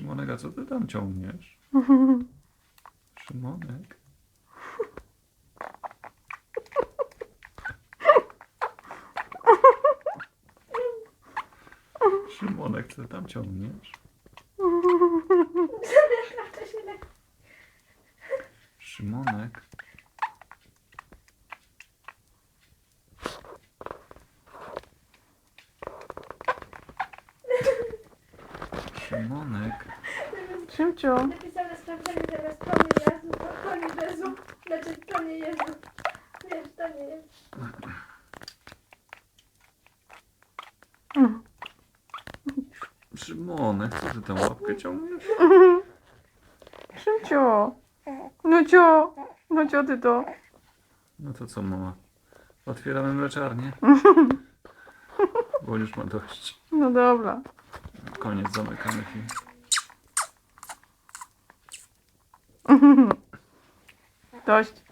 Szymonek, a co ty tam ciągniesz? Szymonek? Szymonek, co ty tam ciągniesz? Szymonek? Szymonek? Szymciu. Napisane sprawdzenie zamiast Panie Jezu, Panie Jezu, znaczy Panie Jezu. Wiesz, to nie jest. Mm. Szymonek, co ty tam łapkę ciągniesz? Szymciu. No cio. No cio ty to. No to co mama? Otwieramy mleczarnię. Bo już ma dość. No dobra. Koniec, zamykamy film. Dość.